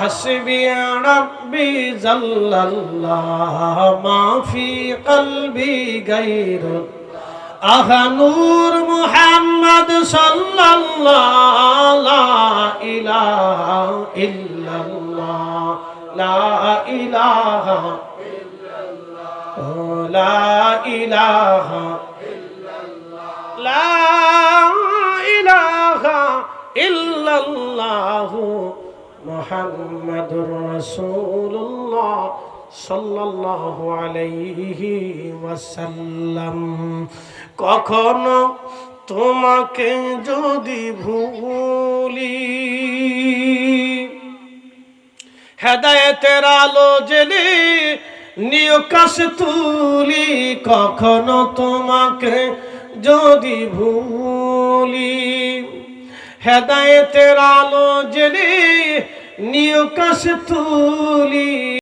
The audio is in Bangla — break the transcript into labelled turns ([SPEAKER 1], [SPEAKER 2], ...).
[SPEAKER 1] حسبي ربي جل الله ما في قلبي غير أخ نور محمد صلى الله لا إله إلا الله لا إله إلا الله لا إله إلا الله لا إله إلا الله ইলাহা ইল্লাল্লাহ মুহাম্মাদুর রাসূলুল্লাহ সাল্লাল্লাহু আলাইহি ওয়াসাল্লাম। কখনো তোমাকে যদি ভুলি, হেদায়েতের আলো জেলে নিয়কাশ তুলি, কখনো তোমাকে যদি ভুলি, হেদায়েতের আলো জেলে নিয়কাশ তুলি।